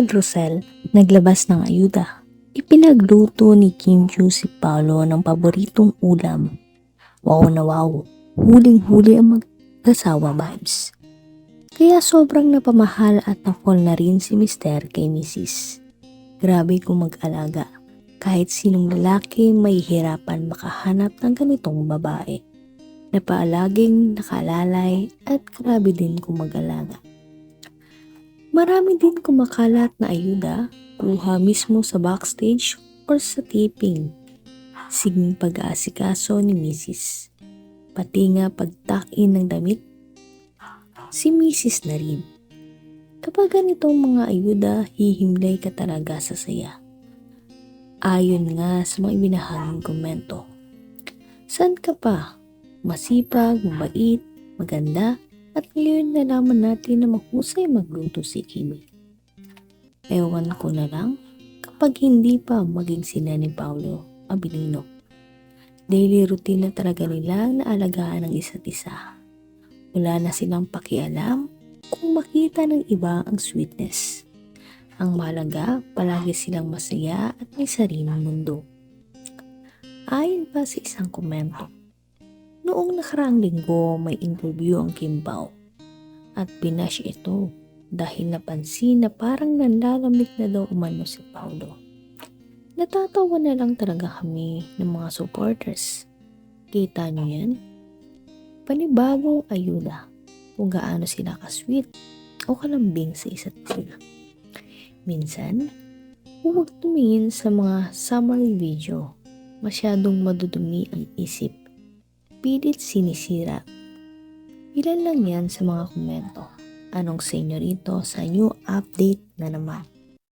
Brad Rosel, naglabas ng ayuda. Ipinagluto ni Kim Chiu si Paolo ng paboritong ulam. Wow na wow, huling-huli ang mag-asawa vibes. Kaya sobrang napamahal at na-fall na rin si Mr. kay Mrs. Grabe kung mag-alaga. Kahit sinong lalaki may hirapan makahanap ng ganitong babae. Napaalaging nakalalay at grabe din kung mag-alaga. Marami din kumakalat na ayuda, kuha mismo sa backstage or sa taping. Signing pag-aasikaso ni Mrs. Pati nga pagtakin ng damit, si Mrs. na rin. Kapag ganitong mga ayuda, hihimlay ka talaga sa saya. Ayon nga sa mga ibinahaging komento. San ka pa? Masipag, mabait, maganda, at ngayon nalaman natin na mahusay magluto si Kimi. Ewan ko na lang kapag hindi pa maging sila ni Paolo Abilino. Daily routine na talaga nila na alagaan ang isa't isa. Wala na silang pakialam kung makita ng iba ang sweetness. Ang mahalaga, palagi silang masaya at may sariling mundo. Ayon pa sa isang komento, Noong nakaraang linggo may interview ang Kim Bao at binash ito dahil napansin na parang nanlalamig na daw umano si Paulo. Natatawa na lang talaga kami ng mga supporters. Kita nyo yan? Panibagong ayuda kung gaano sila ka-sweet o kalambing sa isa't isa. Minsan, huwag tumingin sa mga summary video. Masyadong madudumi ang isip pilit sinisira. Ilan lang yan sa mga komento. Anong sa inyo rito sa new update na naman?